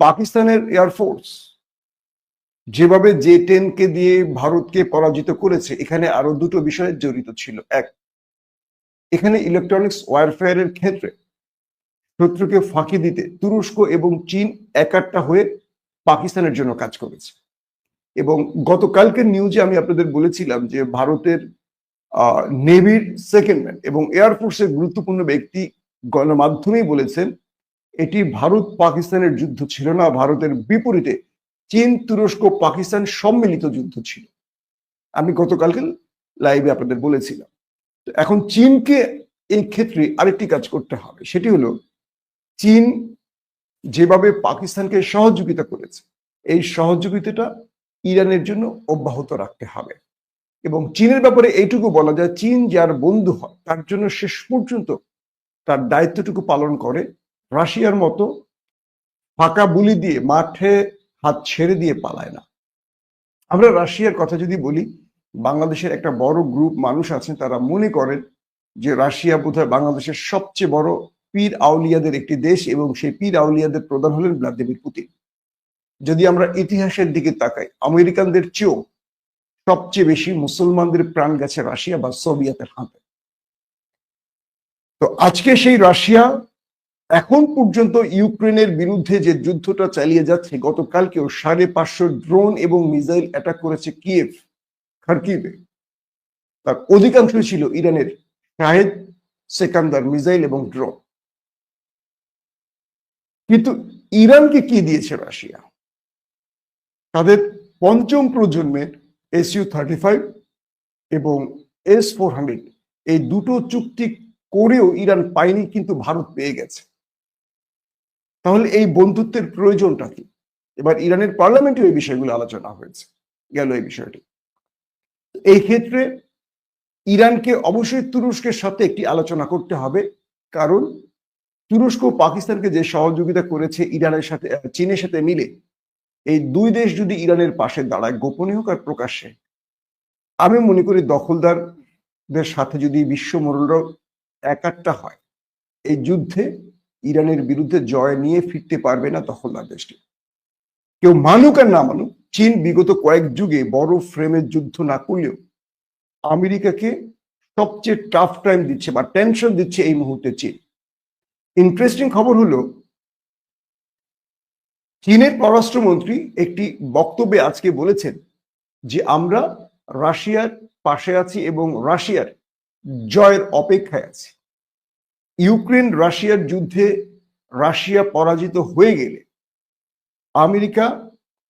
পাকিস্তানের এয়ারফোর্স যেভাবে জে টেনকে দিয়ে ভারতকে পরাজিত করেছে, এখানে আরও দুটো বিষয় জড়িত ছিল। এক, এখানে ইলেকট্রনিক্স ওয়ারফেয়ারের ক্ষেত্রে শত্রুকে ফাঁকি দিতে তুরস্ক এবং চীন একাট্টা হয়ে পাকিস্তানের জন্য কাজ করেছে। এবং গতকালকের নিউজে আমি আপনাদের বলেছিলাম যে ভারতের নেভির সেকেন্ড ম্যান এবং এয়ারফোর্সের গুরুত্বপূর্ণ ব্যক্তি গণমাধ্যমেই বলেছেন এটি ভারত পাকিস্তানের যুদ্ধ ছিল না, ভারতের বিপরীতে চীন, তুরস্ক, পাকিস্তান সম্মিলিত যুদ্ধ ছিল। আমি গতকালকে লাইভে আপনাদের বলেছিলাম। এখন চীনকে এই ক্ষেত্রে আরেকটি কাজ করতে হবে। সেটি হলো চীন যেভাবে পাকিস্তানকে সহযোগিতা করেছে, এই সহযোগিতাটা ইরানের জন্য অব্যাহত রাখতে হবে। এবং চীনের ব্যাপারে এইটুকু বলা যায়, চীন যার বন্ধু হয়, তার জন্য শেষ পর্যন্ত তার দায়িত্বটুকু পালন করে রাশিয়ার মতো ফাঁকা বুলি দিয়ে, মাঠে হাত ছেড়ে দিয়ে পালায় না। আমরা রাশিয়ার কথা যদি বলি, বাংলাদেশের একটা বড় গ্রুপ মানুষ আছেন তারা মনে করেন যে রাশিয়া বোধহয় বাংলাদেশের সবচেয়ে বড় পীর আউলিয়াদের একটি দেশ এবং সেই পীর আউলিয়াদের প্রধান হলেন ভ্লাদিমির পুতিন। যদি আমরা ইতিহাসের দিকে তাকাই, আমেরিকানদের চেয়েও সবচেয়ে বেশি মুসলমানদের প্রাণ গেছে রাশিয়া বা সোভিয়েতের হাতে। তো আজকে সেই রাশিয়া এখন পর্যন্ত ইউক্রেনের বিরুদ্ধে যে যুদ্ধটা চালিয়ে যাচ্ছে, গতকালকেও সাড়ে পাঁচশো ড্রোন এবং মিসাইল অ্যাটাক করেছে কিয়েভ, খার্কিভে। তার অধিকাংশ ছিল ইরানের শাহেদ সেকান্দার মিসাইল এবং ড্রোন। কিন্তু ইরানকে কি দিয়েছে রাশিয়া? তাদের পঞ্চম প্রজন্মের এসইউ থার্টি ফাইভ এবং এস ফোর হান্ড্রেড, এই দুটো চুক্তি করেও ইরান পায়নি, কিন্তু ভারত পেয়ে গেছে। তাহলে এই বন্ধুত্বের প্রয়োজনটা কি? এবার ইরানের পার্লামেন্টে এই বিষয়গুলো আলোচনা হয়েছে, গেল এই বিষয়টি। এই ক্ষেত্রে ইরানকে অবশ্যই তুরস্কের সাথে একটি আলোচনা করতে হবে, কারণ তুরস্ক পাকিস্তানকে যে সহযোগিতা করেছে ইরানের সাথে চীনের সাথে মিলে, এই দুই দেশ যদি ইরানের পাশে দাঁড়ায়, গোপনে হোক আর প্রকাশ্যে, আমি মনে করি দখলদারদের সাথে যদি বিশ্ব মরল একাট্টা হয়, এই যুদ্ধে ইরানের বিরুদ্ধে জয় নিয়ে ফিরতে পারবে না দখলদার দেশটি। কেউ মানুক আর না মানুক, চীন বিগত কয়েক যুগে বড় ফ্রেমের যুদ্ধ না করলেও আমেরিকাকে সবচেয়ে টাফ টাইম দিচ্ছে বা টেনশন দিচ্ছে এই মুহূর্তে চীন। ইন্টারেস্টিং খবর হলো, চীনের পররাষ্ট্রমন্ত্রী একটি বক্তব্যে আজকে বলেছেন যে আমরা রাশিয়ার পাশে আছি এবং রাশিয়ার জয়ের অপেক্ষায় আছি। ইউক্রেন রাশিয়ার যুদ্ধে রাশিয়া পরাজিত হয়ে গেলে আমেরিকা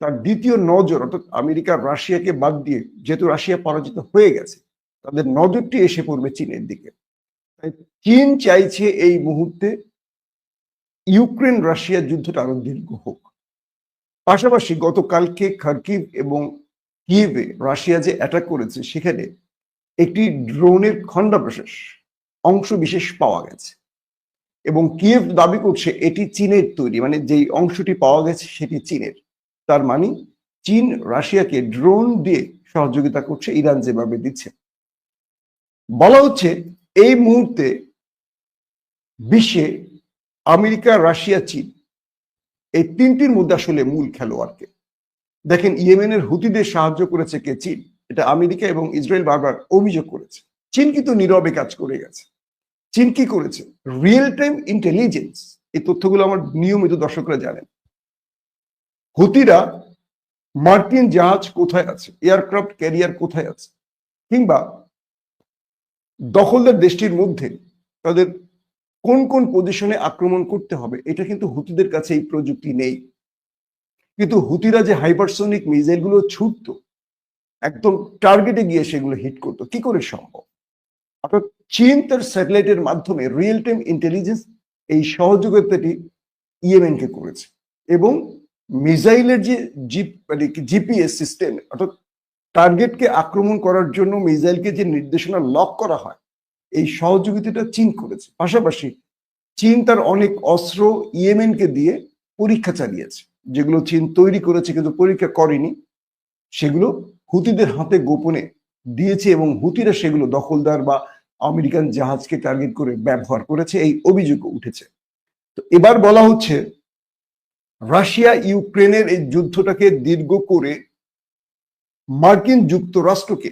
তার দ্বিতীয় নজর, অর্থাৎ আমেরিকা রাশিয়াকে বাদ দিয়ে যেহেতু রাশিয়া পরাজিত হয়ে গেছে, তাদের নজরটি এসে পড়বে চীনের দিকে। তাই চীন চাইছে এই মুহূর্তে ইউক্রেন রাশিয়ার যুদ্ধটা আরও দীর্ঘ হোক। পাশাপাশি গতকালকে খার্কিভ এবং কিয়েভে রাশিয়া যে অ্যাটাক করেছে, সেখানে একটি ড্রোনের খণ্ডাবশেষ অংশ বিশেষ পাওয়া গেছে। এবং কিয়েভ দাবি করছে এটি চীনের তৈরি মানে যেই অংশটি পাওয়া গেছে সেটি চীনের। তার মানে চীন রাশিয়াকে ড্রোন দিয়ে সহযোগিতা করছে, ইরান যেভাবে দিচ্ছে। বলা হচ্ছে এই মুহূর্তে বিশ্বে আমেরিকা, রাশিয়া, চীন এই তিনটির মধ্যে আসলে মূল খেলোয়াড়কে। দেখেন, ইয়েমেনের হুতিদের সাহায্য করেছে কে? চীন। এটা আমেরিকা এবং ইসরায়েল বারবার অভিযোগ করেছে। চীন কিন্তু নীরবে কাজ করে গেছে। চীন কি করেছে? রিয়েল টাইম ইন্টেলিজেন্স এই তথ্যগুলো আমার নিয়মিত দর্শকরা জানেন। হুতিরা মার্কিন জাহাজ কোথায় আছে? এয়ারক্রাফট ক্যারিয়ার কোথায় আছে? কিংবা দখলদার দেশটির মধ্যে তাদের কোন কোন পজিশনে আক্রমণ করতে হবে? এটা কিন্তু হুতিদের কাছে এই প্রযুক্তি নেই। কিন্তু হুতিরা যে হাইপারসোনিক মিসাইলগুলো ছুটত, একদম টার্গেটে গিয়ে সেগুলো হিট করতো, কি করে সম্ভব? অর্থাৎ চীন তার স্যাটেলাইটের মাধ্যমে রিয়েল টাইম ইন্টেলিজেন্স এই সহযোগিতাটি ইয়েমেনকে করেছে। এবং মিসাইলের যে জিপ মানে জিপিএস সিস্টেম অর্থাৎ টার্গেটকে আক্রমণ করার জন্য মিসাইলকে যে নির্দেশনা লক করা হয়, এই সহযোগিতাটা চীন করেছে। পাশাপাশি চীন তার অনেক অস্ত্র ইয়েমেনকে দিয়ে পরীক্ষা চালিয়েছে, যেগুলো চীন তৈরি করেছে কিন্তু পরীক্ষা করেনি। সেগুলো হুতিদের হাতে গোপনে দিয়েছে এবং হুতিরা সেগুলো দখলদার বা আমেরিকান জাহাজকে টার্গেট করে ব্যবহার করেছে, এই অভিযোগ উঠেছে। তো এবার বলা হচ্ছে, রাশিয়া ইউক্রেনের এই যুদ্ধটাকে দীর্ঘ করে মার্কিন যুক্তরাষ্ট্রকে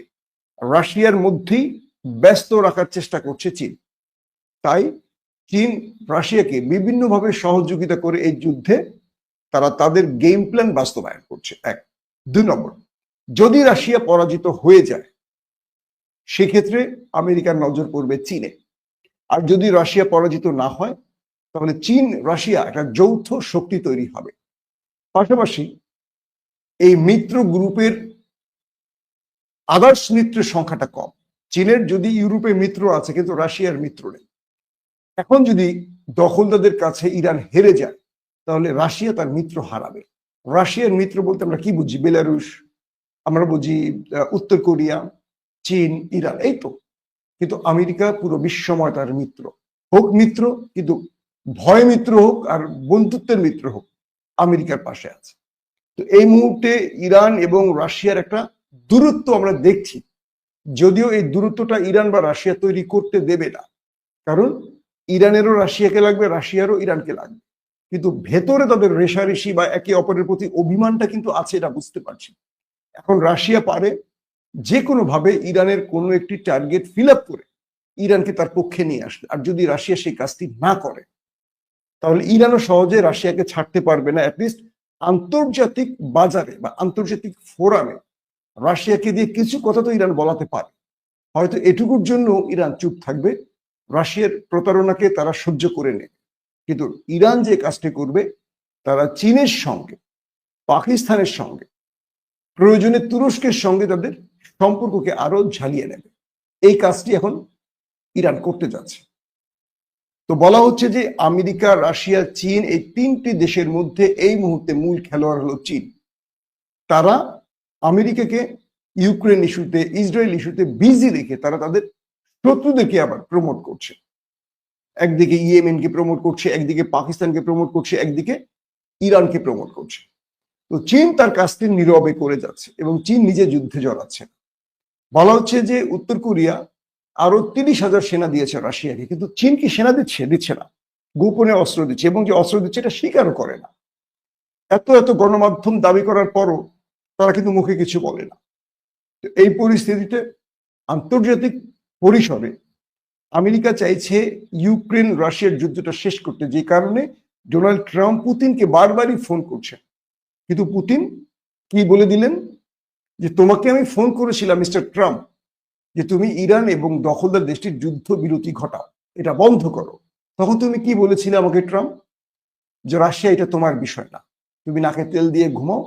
রাশিয়ার মধ্যেই ব্যস্ত রাখার চেষ্টা করছে চীন। তাই চীন রাশিয়াকে বিভিন্নভাবে সহযোগিতা করে এই যুদ্ধে তারা তাদের গেম প্ল্যান বাস্তবায়ন করছে। এক, দুই নম্বর, যদি রাশিয়া পরাজিত হয়ে যায় সেক্ষেত্রে আমেরিকার নজর পড়বে চীনে। আর যদি রাশিয়া পরাজিত না হয়, তাহলে চীন, রাশিয়া একটা যৌথ শক্তি তৈরি হবে। পাশাপাশি এই মিত্র গ্রুপের আদার্স মিত্রের সংখ্যাটা কম। চীনের যদি ইউরোপে মিত্র আছে, কিন্তু রাশিয়ার মিত্র নেই। এখন যদি দখলদারদের কাছে ইরান হেরে যায়, তাহলে রাশিয়া তার মিত্র হারাবে। রাশিয়ার মিত্র বলতে আমরা কি বুঝি? বেলারুশ, আমরা বুঝি উত্তর কোরিয়া চীন, ইরান, এই তো। কিন্তু আমেরিকা পুরো বিশ্বময় তার মিত্র। হোক মিত্র, কিন্তু ভয় মিত্র হোক আর বন্ধুত্বের মিত্র হোক, আমেরিকার পাশে আছে। তো এই মুহূর্তে ইরান এবং রাশিয়ার একটা দূরত্ব আমরা দেখছি। যদিও এই দূরত্বটা ইরান বা রাশিয়া তৈরি করতে দেবে না। কারণ ইরানেরও রাশিয়াকে লাগবে, রাশিয়ারও ইরানকে লাগবে। কিন্তু ভেতরে তাদের রেশারেশি বা একে অপরের প্রতি অভিমানটা কিন্তু আছে এটা বুঝতে পারছি। এখন রাশিয়া পারে যে কোনো ভাবে ইরানের কোনো একটি টার্গেট ফিল আপ করে ইরানকে তার পক্ষে নিয়ে আসবে আর যদি রাশিয়া সেই কাজটি না করে, তাহলে ইরানও সহজে রাশিয়াকে ছাড়তে পারবে না। অ্যাটলিস্ট আন্তর্জাতিক বাজারে বা আন্তর্জাতিক ফোরামে রাশিয়াকে দিয়ে কিছু কথা তো ইরান বলাতে পারে। হয়তো এটুকুর জন্য ইরান চুপ থাকবে, রাশিয়ার প্রতারণাকে তারা সহ্য করে নেবে। কিন্তু ইরান যে কাজটি করবে, তারা চীনের সঙ্গে, পাকিস্তানের সঙ্গে, প্রয়োজনে তুরস্কের সঙ্গে তাদের সম্পর্ককে আরও ঝালিয়ে নেবে। এই কাজটি এখন ইরান করতে যাচ্ছে। তো বলা হচ্ছে যে আমেরিকা, রাশিয়া, চীন এই তিনটি দেশের মধ্যে এই মুহূর্তে মূল খেলোয়াড় হলো চীন। তারা আমেরিকাকে ইউক্রেন ইস্যুতে, ইসরায়েল ইস্যুতে বিজি রেখে তারা তাদের শত্রুদেরকে আবার প্রমোট করছে। একদিকে ইয়েমেনকে প্রমোট করছে, একদিকে পাকিস্তানকে প্রমোট করছে, একদিকে ইরানকে প্রমোট করছে। তো চীন তার কাজটি নীরবে করে যাচ্ছে এবং চীন নিজে যুদ্ধে জড়াচ্ছে। বলা হচ্ছে যে উত্তর কোরিয়া আরও তিরিশ হাজার সেনা দিয়েছে রাশিয়াকে, কিন্তু চীন কি সেনা দিচ্ছে? দিচ্ছে না। গোপনে অস্ত্র দিচ্ছে এবং যে অস্ত্র দিচ্ছে এটা স্বীকারও করে না। এত এত গণমাধ্যম দাবি করার পরও তারা কিন্তু মুখে কিছু বলে না। তো এই পরিস্থিতিতে আন্তর্জাতিক পরিসরে আমেরিকা চাইছে ইউক্রেন রাশিয়ার যুদ্ধটা শেষ করতে, যে কারণে ডোনাল্ড ট্রাম্প পুতিনকে বারবারই ফোন করছেন। কিন্তু পুতিন কি বলে দিলেন? যে তোমাকে আমি ফোন করেছিলাম, মিস্টার ট্রাম্প, যে তুমি ইরান এবং দখলদার দেশটির যুদ্ধ বিরতি ঘটাও, এটা বন্ধ করো। তখন তুমি কি বলেছিলে আমাকে, ট্রাম্প? যে রাশিয়া এটা তোমার বিষয় না। তুমি নাকে তেল দিয়ে ঘুমাও,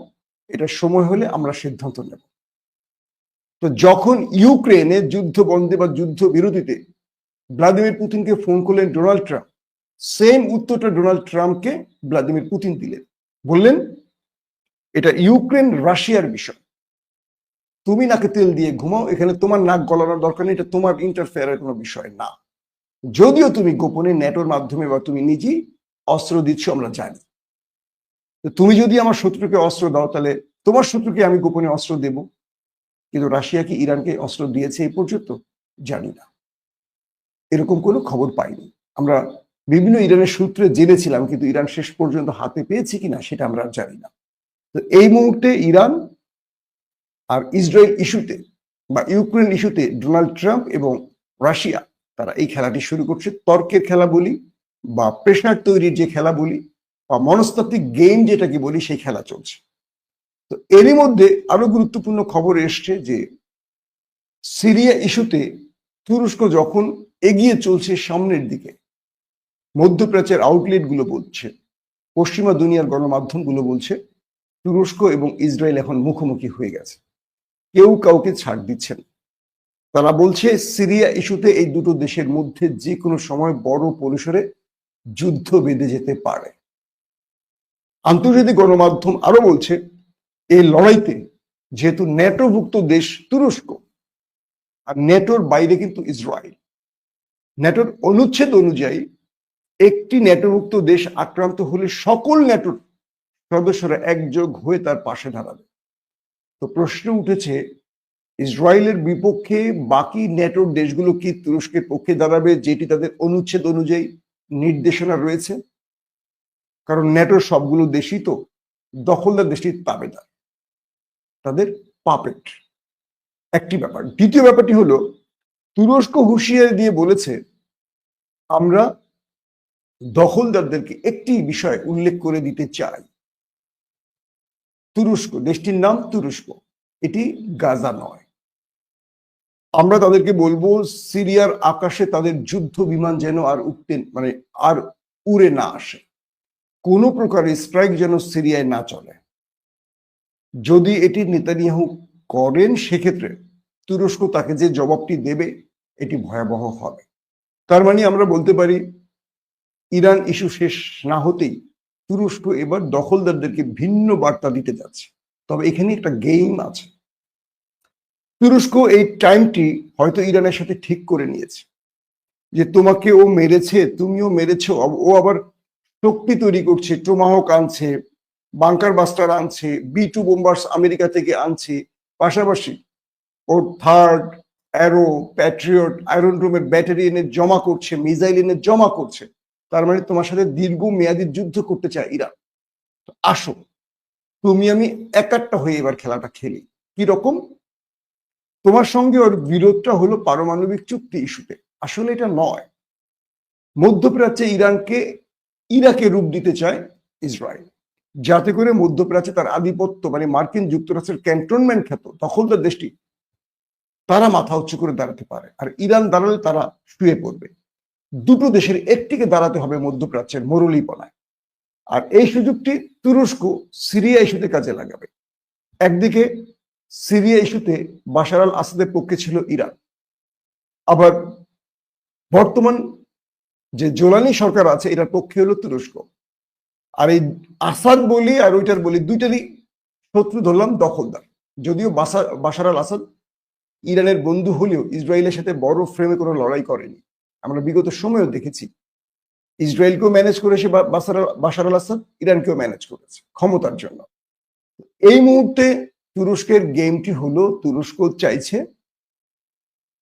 এটা সময় হলে আমরা সিদ্ধান্ত নেব। তো যখন ইউক্রেনে যুদ্ধ বন্ধে বা যুদ্ধ বিরতিতে ভ্লাদিমির পুতিনকে ফোন করলেন ডোনাল্ড ট্রাম্প, সেম উত্তরটা ডোনাল্ড ট্রাম্পকে ভ্লাদিমির পুতিন দিলেন। বললেন এটা ইউক্রেন রাশিয়ার বিষয়। তুমি নাকে তেল দিয়ে ঘুমাও, এখানে তোমার নাক গলানোর দরকার নেই, এটা তোমার ইন্টারফেয়ারের কোনো বিষয় না। যদিও তুমি গোপনে নেটোর মাধ্যমে বা তুমি নিজেই অস্ত্র দিচ্ছ, আমরা জানি। তুমি যদি আমার শত্রুকে অস্ত্র দাও, তাহলে তোমার শত্রুকে আমি গোপনে অস্ত্র দেব। কিন্তু রাশিয়া কি ইরানকে অস্ত্র দিয়েছে এই পর্যন্ত? জানি না। এরকম কোনো খবর পাইনি। আমরা বিভিন্ন ইরানের সূত্রে জেনেছিলাম, কিন্তু ইরান শেষ পর্যন্ত হাতে পেয়েছে কিনা, সেটা আমরা জানি না। তো এই মুহূর্তে ইরান আর ইসরায়েল ইস্যুতে বা ইউক্রেন ইস্যুতে ডোনাল্ড ট্রাম্প এবং রাশিয়া, তারা এই খেলাটি শুরু করছে। তর্কের খেলা বলি বা প্রেশার তৈরির যে খেলা বলি বা মনস্তাত্ত্বিক গেম যেটাকে বলি, সেই খেলা চলছে। তো এরই মধ্যে আরও গুরুত্বপূর্ণ খবর এসছে যে সিরিয়া ইস্যুতে তুরস্ক যখন এগিয়ে চলছে সামনের দিকে, মধ্যপ্রাচ্যের আউটলেটগুলো বলছে, পশ্চিমা দুনিয়ার গণমাধ্যমগুলো বলছে তুরস্ক এবং ইসরায়েল এখন মুখোমুখি হয়ে গেছে। কেউ কাউকে ছাড় দিচ্ছেন তারা বলছে, সিরিয়া ইস্যুতে এই দুটো দেশের মধ্যে যে কোনো সময় বড় পরিসরে যুদ্ধ বেঁধে যেতে পারে। আন্তর্জাতিক গণমাধ্যম আরও বলছে, এই লড়াইতে যেহেতু ন্যাটোভুক্ত দেশ তুরস্ক, আর নেটোর বাইরে কিন্তু ইসরায়েল। নেটোর অনুচ্ছেদ অনুযায়ী, একটি ন্যাটোভুক্ত দেশ আক্রান্ত হলে সকল ন্যাটোর সদস্যরা একযোগ হয়ে তার পাশে দাঁড়াবে। তো প্রশ্ন উঠেছে, ইসরায়েলের বিপক্ষে বাকি ন্যাটোর দেশগুলো কি তুরস্কের পক্ষে দাঁড়াবে, যেটি তাদের অনুচ্ছেদ অনুযায়ী নির্দেশনা রয়েছে? কারণ ন্যাটোর সবগুলো দেশই তো দখলদার দেশটির তাবেদার। তাদের পাপেট। একটি ব্যাপার। দ্বিতীয় ব্যাপারটি হলো, তুরস্ক হুঁশিয়ারি দিয়ে বলেছে, আমরা দখলদারদেরকে একটি বিষয় উল্লেখ করে দিতে চাই। তুরস্ক, দেশটির নাম তুরস্ক। এটি গাজা নয়। আমরা তাদেরকে বলব, সিরিয়ার আকাশে তাদের যুদ্ধ বিমান যেন আর উঠতে মানে আর উড়ে না আসে। কোনো প্রকার স্ট্রাইক যেন সিরিয়ায় না চলে। যদি এটি নেতানিয়াহু করেন, সেক্ষেত্রে তুরস্ক তাকে যে জবাবটি দেবে, এটি ভয়াবহ হবে। তার মানে আমরা বলতে পারি, ইরান ইস্যু শেষ না হতেই তুরস্ক এবার দখলদারদেরকে ভিন্ন বার্তা দিতে যাচ্ছে। তবে এখানে একটা গেম আছে। তুরস্ক এই টাইমটি হয়তো ইরানের সাথে ঠিক করে নিয়েছে। যে তোমাকে ও মেরেছে, তুমিও মেরেছো ও আবার শক্তি তৈরি করছে ট্রোমাহক আনছে বাংকার বাস্টার আনছে বি টু বোম্বার্স আমেরিকা থেকে আনছে। পাশাপাশি ওর থার্ড অ্যারো প্যাট্রিয়ট আয়রন রুমের ব্যাটারি এনে জমা করছে মিসাইল এনে জমা করছে। তার মানে তোমার সাথে দীর্ঘ মেয়াদী যুদ্ধ করতে চায় ইরান। আসো, তুমি আমি একাট্টা হয়ে এবার খেলাটা খেলি। কি রকম? তোমার সঙ্গে ওর বিরোধটা হলো পারমাণবিক চুক্তি ইস্যুতে। আসলে এটা নয়। মধ্যপ্রাচ্যে ইরানকে, ইরাকে রূপ দিতে চায় ইসরায়েল। যাতে করে মধ্যপ্রাচ্যে তার আধিপত্য মানে মার্কিন যুক্তরাষ্ট্রের ক্যান্টনমেন্ট খ্যাত, দখলদার দেশটি, তারা মাথা উঁচু করে দাঁড়াতে পারে। আর ইরান দাঁড়ালে তারা শুয়ে পড়বে। দুটো দেশের একটিকে দাঁড়াতে হবে মধ্যপ্রাচ্যের মরুলিপনায়। আর এই সুযোগটি তুরস্ক সিরিয়া ইস্যুতে কাজে লাগাবে। একদিকে সিরিয়া ইস্যুতে বাশার আল আসাদের পক্ষে ছিল ইরান। আবার বর্তমান যে জোলানি সরকার আছে, এটার পক্ষে হলো তুরস্ক। আর এই আসাদ বলি আর ওইটার বলি দুইটারই শত্রু ধরলাম দখলদার। যদিও বাশার আল আসাদ ইরানের বন্ধু হলেও ইসরায়েলের সাথে বড় ফ্রেমে কোনো লড়াই করেনি। আমরা বিগত সময়েও দেখেছি। ইসরায়েলকেও ম্যানেজ করেছে বাশার আল আসাদ, ইরানকেও ম্যানেজ করেছে ক্ষমতার জন্য। এই মুহূর্তে তুরস্কের গেমটি হলো তুরস্ক চাইছে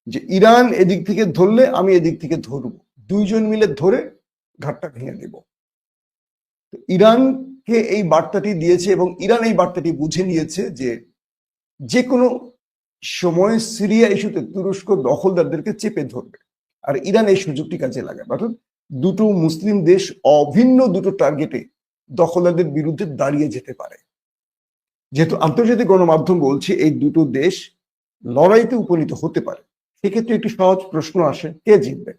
যে ইরান এদিক থেকে ধরলে আমি এদিক থেকে ধরব। দুইজন মিলে ধরে ঘাটটা ভেঙে দেব। ইরানকে এই বার্তাটি দিয়েছে এবং ইরান এই বার্তাটি বুঝে নিয়েছে যে যে কোনো সময় সিরিয়া ইস্যুতে তুরস্ক দখলদারদেরকে চেপে ধরবে। আর ইরান এই সুযোগটি কাজে লাগাবে অর্থাৎ দুটো মুসলিম দেশ অভিন্ন দুটো টার্গেটে দখলদারদের বিরুদ্ধে দাঁড়িয়ে যেতে পারে। যেহেতু আন্তর্জাতিক গণমাধ্যম বলছে এই দুটো দেশ লড়াইতে উপনীত হতে পারে। সেক্ষেত্রে একটি সহজ প্রশ্ন আসে, কে জিতবে?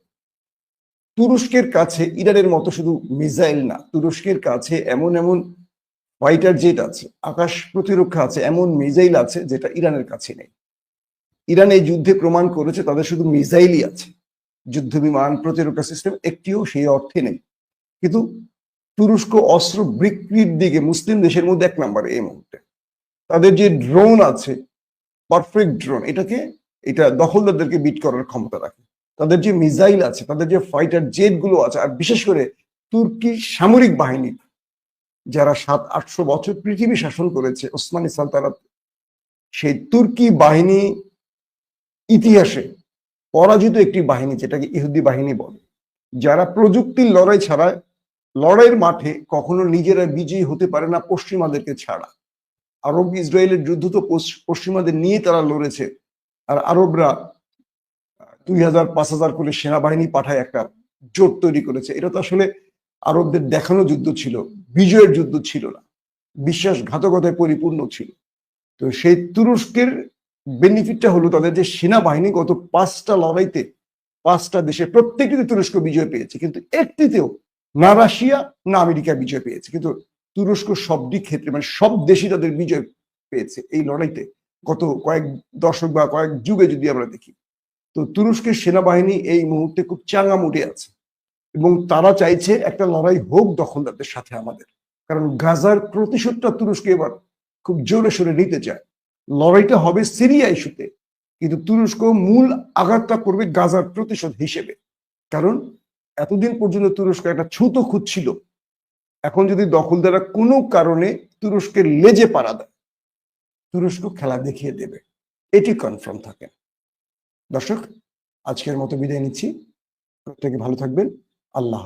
তুরস্কের কাছে ইরানের মতো শুধু মিসাইল না, তুরস্কের কাছে এমন এমন ফাইটার জেট আছে, আকাশ প্রতিরক্ষা আছে, এমন মিসাইল আছে যেটা ইরানের কাছে নেই। ইরান এই যুদ্ধে প্রমাণ করেছে তাদের শুধু মিসাইলই আছে। যুদ্ধ বিমান প্রতিরক্ষা সিস্টেম একটিও সেই অর্থে নেই। কিন্তু তুরস্ক অস্ত্র বিক্রির দিকে মুসলিম দেশের মধ্যে এক নাম্বার এই মুহূর্তে। তাদের যে ড্রোন আছে পারফেক্ট ড্রোন এটাকে, এটা দখলদারদেরকে বিট করার ক্ষমতা রাখে। তাদের যে মিসাইল আছে, তাদের যে ফাইটার জেটগুলো আছে, আর বিশেষ করে তুর্কি সামরিক বাহিনী, যারা সাত, আটশো বছর পৃথিবী শাসন করেছে, ওসমানী সালতানাত, সেই তুর্কি বাহিনী ইতিহাসে পরাজিত একটি বাহিনী যেটাকে ইহুদি বাহিনী বলে, যারা প্রযুক্তির লড়াই ছাড়া লড়াইয়ের মাঠে কখনো নিজেরা বিজয়ী হতে পারে না পশ্চিমাদেরকে ছাড়া। আরব ইসরায়েলের যুদ্ধ তো পশ্চিমাদের নিয়ে তারা লড়েছে। আর আরবরা দুই হাজার, পাঁচ হাজার করে সেনাবাহিনী পাঠায় একটা জোট তৈরি করেছে। এটা তো আসলে আরবদের দেখানো যুদ্ধ ছিল, বিজয়ের যুদ্ধ ছিল না। বিশ্বাসঘাতকতায় পরিপূর্ণ ছিল। তো সেই তুরস্কের বেনিফিটটা হলো তাদের যে সেনাবাহিনী গত পাঁচটা লড়াইতে, পাঁচটা দেশে প্রত্যেকটিতে তুরস্ক বিজয় পেয়েছে। কিন্তু একটিতেও না রাশিয়া, না আমেরিকা বিজয় পেয়েছে। কিন্তু তুরস্ক সবটি ক্ষেত্রে মানে সব দেশই তাদের বিজয় পেয়েছে এই লড়াইতে। গত কয়েক দশক বা কয়েক যুগে যদি আমরা দেখি, তো তুরস্কের সেনাবাহিনী এই মুহূর্তে খুব চাঙ্গা মুটে আছে। এবং তারা চাইছে একটা লড়াই হোক দখলদারদের সাথে আমাদের। কারণ গাজার প্রতিশোধটা তুরস্ক এবার খুব জোরে সোরে নিতে চায়। লড়াইটা হবে সিরিয়া ইস্যুতে। কিন্তু তুরস্ক মূল আঘাতটা করবে গাজার প্রতিশোধ হিসেবে। কারণ এতদিন পর্যন্ত তুরস্ক একটা ছুতো খুঁজছিল এখন যদি দখলদাররা কোনো কারণে তুরস্কের লেজে পাড়া দেয়, তুরস্ক খেলা দেখিয়ে দেবে। এটি কনফার্ম থাকে। দর্শক, আজকের মতো বিদায় নিচ্ছি। প্রত্যেকে ভালো থাকবেন। আল্লাহ